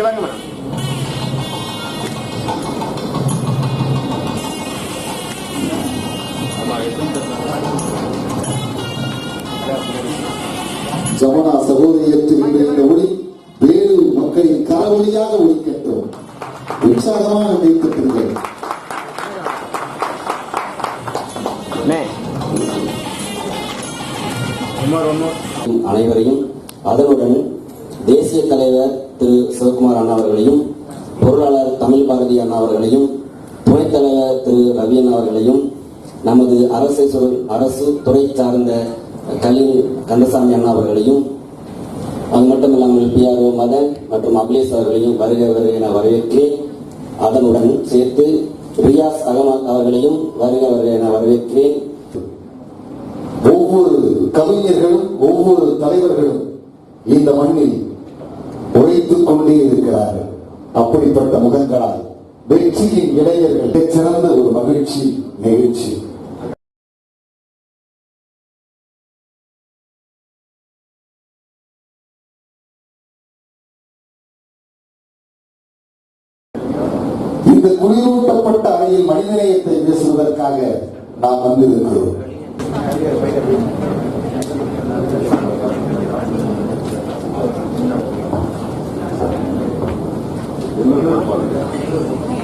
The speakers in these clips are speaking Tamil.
இங்கே வாங்க மேடம். ஜமுனா சகோதரியத்தின் இந்த ஒளி வேலூர் மக்களின் கரவொலியாக ஒழிக்கட்டும் உற்சாகமாக ஒன்மோர் அனைவரையும் அதனுடன் தேசிய தலைவர் சிவகுமார் அண்ணா அவர்களையும் பொருளாளர் தமிழ் பாரதி அண்ணா அவர்களையும் துணைத் தலைவர் திரு ரவி அண்ணா அவர்களையும் நமது அரசு சொல் அரசு துறை சார்ந்த கலி கந்தசாமி அண்ணா அவர்களையும் அது மட்டும் இல்லாமல் பிஆர்ஓ மதன் மற்றும் அபிலேஷ் அவர்களையும் வருக வருக என வரவேற்கிறேன் அதனுடன் சேர்த்து ரியாஸ் அகமத் அவர்களையும் வருக வருக என வரவேற்கிறேன் ஒவ்வொரு கவிஞர்களும் ஒவ்வொரு தலைவர்களும் இந்த மண்ணில் வைத்துக் கொண்டே இருக்கிறார்கள். அப்படிப்பட்ட முகங்களால் வெற்றியின் இளைஞர்கள் சிறந்த ஒரு மகிழ்ச்சி நிகழ்ச்சி. இந்த குளிரூட்டப்பட்ட அறையில் மனிதநேயத்தை பேசுவதற்காக நாம் வந்திருக்கிறோம்.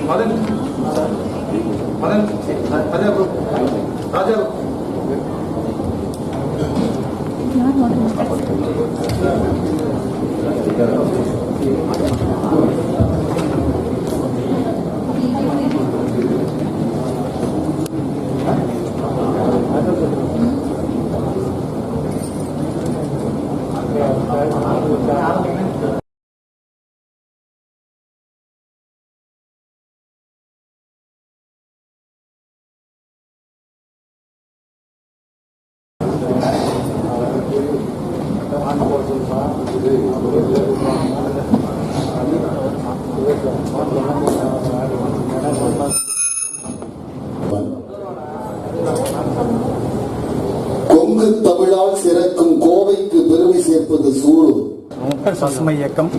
పదండి పదండి రాజా கொங்கு தமிழால் சிறக்கும் கோவைக்கு பெருமை சேர்ப்பது சூடு. பசுமை இயக்கம்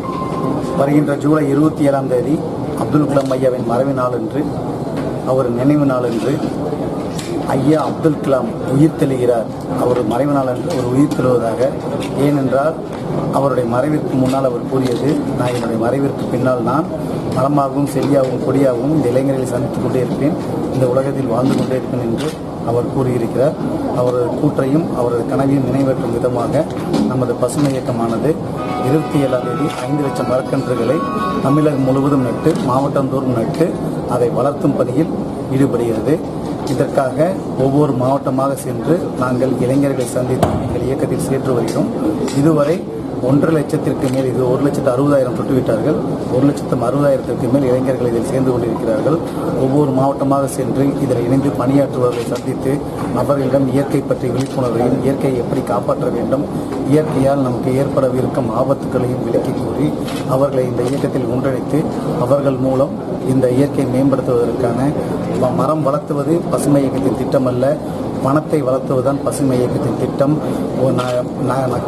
வருகின்ற ஜூலை இருபத்தி ஏழாம் தேதி அப்துல் கலாம் ஐயாவின் மறைவு நாளன்று அவர் நினைவு நாளன்று ஐயா அப்துல் கலாம் உயிர் தெளிகிறார். அவர் மறைவு நாளன்று அவர் உயிர் தெழுவதாக ஏனென்றால் அவருடைய மறைவிற்கு முன்னால் அவர் கூறியது நான் என்னுடைய மறைவிற்கு பின்னால் நான் மரமாகவும் செல்லியாகவும் கொடியாகவும் இந்த இளைஞர்களை சந்தித்துக் கொண்டே இருப்பேன். இந்த உலகத்தில் வாழ்ந்து கொண்டே இருப்பேன் என்று அவர் கூறியிருக்கிறார். அவரது கூற்றையும் அவரது கனவையும் நினைவேற்றும் விதமாக நமது பசுமை இயக்கமானது இருபத்தி ஏழாம் தேதி ஐந்து லட்சம் மரக்கன்றுகளை தமிழகம் முழுவதும் நட்டு மாவட்டந்தோறும் நட்டு அதை வளர்த்தும் பணியில் ஈடுபடுகிறது. இதற்காக ஒவ்வொரு மாவட்டமாக சென்று நாங்கள் இளைஞர்களை சந்தித்து எங்கள் இயக்கத்தில் சேர்த்து வருகிறோம். இதுவரை ஒன்றரை லட்சத்திற்கு மேல் இது ஒரு லட்சத்து அறுபதாயிரம் தொட்டுவிட்டார்கள் ஒரு லட்சத்து அறுபதாயிரத்திற்கு மேல் இளைஞர்கள் இதில் சேர்ந்து கொண்டிருக்கிறார்கள். ஒவ்வொரு மாவட்டமாக சென்று இதில் இணைந்து பணியாற்றுபவர்களை சந்தித்து அவர்களிடம் இயற்கை பற்றிய விழிப்புணர்வையும் இயற்கையை எப்படி காப்பாற்ற வேண்டும் இயற்கையால் நமக்கு ஏற்படவிருக்கும் ஆபத்துகளையும் விலக்கி கூறி அவர்களை இந்த இயக்கத்தில் ஒன்றிணைத்து அவர்கள் மூலம் இந்த இயற்கையை மேம்படுத்துவதற்கான மரம் வளர்த்துவது பசுமை இயக்கத்தின் திட்டமல்ல. வனத்தை வளர்த்துவதுதான் பசுமை இயக்கத்தின் திட்டம்.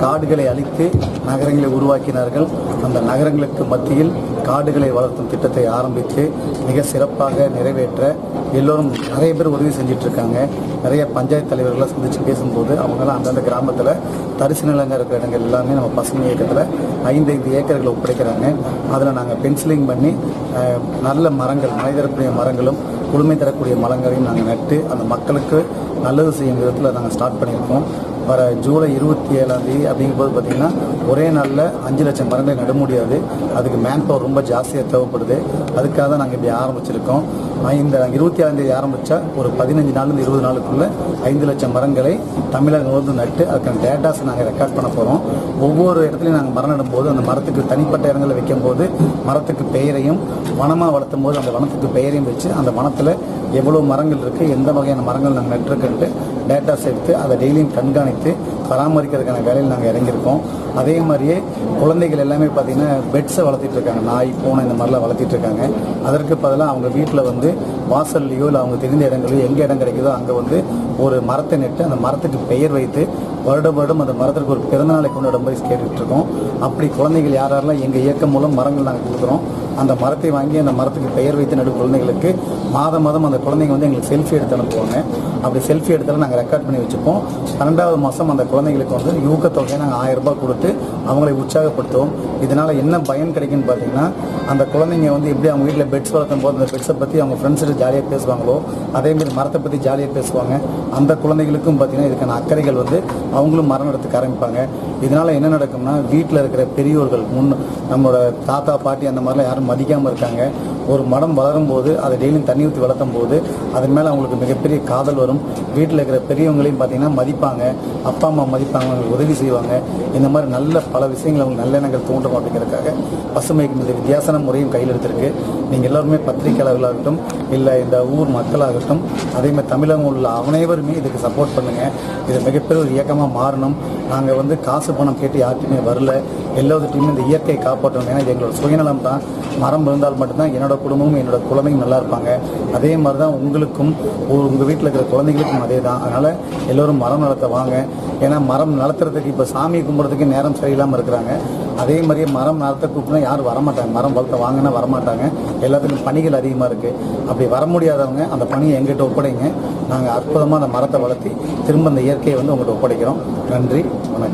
காடுகளை அழித்து நகரங்களை உருவாக்கினார்கள். அந்த நகரங்களுக்கு மத்தியில் காடுகளை வளர்த்தும் திட்டத்தை ஆரம்பித்து மிக சிறப்பாக நிறைவேற்ற எல்லோரும் நிறைய பேர் உதவி செஞ்சுட்டு இருக்காங்க நிறைய பஞ்சாயத்து தலைவர்களை சந்திச்சு பேசும்போது அவங்களாம் அந்தந்த கிராமத்தில் தரிசு நிலங்க இருக்கிற இடங்கள் எல்லாமே நம்ம பசுமை இயக்கத்தில் ஐந்து ஐந்து ஏக்கர்களை ஒப்படைக்கிறாங்க. அதில் நாங்கள் பென்சிலிங் பண்ணி நல்ல மரங்கள் மனிதரக்கூடிய மரங்களும் குளுமை தரக்கூடிய மரங்களையும் நாங்கள் நட்டு அந்த மக்களுக்கு நல்லது செய்யும் விதத்தில் நாங்கள் ஸ்டார்ட் பண்ணியிருக்கோம். வர ஜூலை இருபத்தி ஏழாம் தேதி அப்படிங்கும்போது பார்த்தீங்கன்னா ஒரே நாளில் அஞ்சு லட்சம் மரங்களை நட முடியாது. அதுக்கு மேன் பவர் ரொம்ப ஜாஸ்தியாக தேவைப்படுது. அதுக்காக தான் நாங்கள் இப்படி ஆரம்பிச்சிருக்கோம். இந்த இருபத்தி ஏழாம் தேதி ஆரம்பித்தா ஒரு பதினஞ்சு நாள்லேருந்து இருபது நாளுக்குள்ளே ஐந்து லட்சம் மரங்களை தமிழகம் வந்து நட்டு அதுக்கான டேட்டாஸ் நாங்கள் ரெக்கார்ட் பண்ண போகிறோம் ஒவ்வொரு இடத்துலையும் நாங்கள் மரம் நடும்போது அந்த மரத்துக்கு தனிப்பட்ட இடங்களில் வைக்கும்போது மரத்துக்கு பெயரையும் வனமாக வளர்த்தும் போது அந்த வனத்துக்கு பெயரையும் வச்சு அந்த வனத்தில் எவ்வளோ மரங்கள் இருக்குது எந்த வகையான மரங்கள் நாங்கள் நட்டிருக்குன்ட்டு டேட்டாஸ் எடுத்து அதை டெய்லியும் கண்காணித்து பராமரிக்கிறதுக்கான வேலையில் நாங்கள் இறங்கியிருக்கோம். அதே மாதிரியே குழந்தைகள் எல்லாமே பார்த்தீங்கன்னா பெட்ஸை வளர்த்திட்டு இருக்காங்க. நாய் பூனை இந்த மாதிரிலாம் வளர்த்திட்டு இருக்காங்க. அதற்கு பதிலாக அவங்க வீட்டில் வந்து வாசல்லையோ இல்லை அவங்க தெரிந்த இடங்களையோ எங்கே இடம் கிடைக்குதோ அங்கே வந்து ஒரு மரத்தை நட்டு அந்த மரத்துக்கு பெயர் வைத்து வருடம் வருடம் அந்த மரத்திற்கு ஒரு பிறந்தநாளை கொண்டாடும் போய் கேட்டுட்டு இருக்கோம் அப்படி குழந்தைகள் யார் யாரெல்லாம் எங்கள் இயக்கம் மூலம் மரங்கள் நாங்கள் கொடுக்குறோம் அந்த மரத்தை வாங்கி அந்த மரத்துக்கு பெயர் வைத்து நடு குழந்தைகளுக்கு மாதம் மாதம் அந்த குழந்தைங்க வந்து எங்களுக்கு செல்ஃபி எடுத்து அனுப்புவாங்க. அப்படி செல்ஃபி எடுத்தாலும் நாங்கள் ரெக்கார்ட் பண்ணி வச்சுப்போம். பன்னெண்டாவது மாதம் அந்த குழந்தைங்களுக்கு வந்து ஊக்கத்தொகையை நாங்கள் ஆயிரம் ரூபாய் கொடுத்து அவங்களை உற்சாகப்படுத்துவோம். இதனால் என்ன பயன் கிடைக்குன்னு பார்த்தீங்கன்னா அந்த குழந்தைங்க வந்து எப்படி அவங்க வீட்டில் பெட்ஸ் வளர்த்தும் போது அந்த பெட்ஸை பற்றி அவங்க ஃப்ரெண்ட்ஸ்கிட்ட ஜாலியாக பேசுவாங்களோ அதேமாரி மரத்தை பற்றி ஜாலியாக பேசுவாங்க. அந்த குழந்தைகளுக்கும் பார்த்தீங்கன்னா இதுக்கான அக்கறைகள் வந்து அவங்களும் மரம் நடத்துக்க ஆரம்பிப்பாங்க. இதனால் என்ன நடக்கும்னா வீட்டில் இருக்கிற பெரியோர்கள் முன் நம்மளோட தாத்தா பாட்டி அந்த மாதிரிலாம் யாரும் மதிக்காமல் இருக்காங்க. ஒரு மடம் வளரும் போது அதை டெய்லியும் தண்ணி ஊற்றி வளர்த்தும் போது அதன் மேலே அவங்களுக்கு மிகப்பெரிய காதல் வரும். வீட்டில் இருக்கிற பெரியவங்களையும் பார்த்தீங்கன்னா மதிப்பாங்க. அப்பா அம்மா மதிப்பாங்க அவங்களுக்கு உதவி செய்வாங்க. இந்த மாதிரி நல்ல பல விஷயங்கள் அவங்க நல்லெண்ணங்கள் தோன்றும் அப்படிங்கிறதுக்காக பசுமைக்கு இந்த வித்தியாசன முறையும் கையில் எடுத்திருக்கு. நீங்கள் எல்லாருமே பத்திரிகையாளர்களாகட்டும் இல்லை இந்த ஊர் மக்களாகட்டும் அதே மாதிரி தமிழகம் உள்ள அனைவருமே இதுக்கு சப்போர்ட் பண்ணுங்க. இது மிகப்பெரிய ஒரு இயக்கமாக மாறணும். நாங்கள் வந்து காசு பணம் கேட்டு யார்ட்டுமே வரல. எல்லாத்துட்டையுமே இந்த இயற்கையை காப்பாற்றணும். ஏன்னா எங்களோட சுயநலம் தான். மரம் இருந்தால் மட்டும்தான் என்னோட குடும்பமும் என்னோட குழந்தையும் நல்லா இருப்பாங்க. அதே மாதிரி தான் உங்களுக்கும் உங்கள் வீட்டில் இருக்கிற குழந்தைகளுக்கும் அதே தான். அதனால் எல்லோரும் மரம் நலத்தை வாங்க. ஏன்னா மரம் நலத்துறதுக்கு இப்போ சாமி கும்பிட்றதுக்கு நேரம் சரியில்லாமல் இருக்கிறாங்க. அதே மாதிரியே மரம் நலத்தை கூப்பிட்டா யாரும் வரமாட்டாங்க. மரம் வளர்த்த வாங்கினா வரமாட்டாங்க. எல்லாத்துக்கும் பணிகள் அதிகமாக இருக்குது அப்படி வர முடியாதவங்க அந்த பணியை எங்கிட்ட ஒப்படைங்க. நாங்கள் அற்புதமாக அந்த மரத்தை வளர்த்தி திரும்ப அந்த இயற்கையை வந்து உங்கள்கிட்ட ஒப்படைக்கிறோம். நன்றி. வணக்கம்.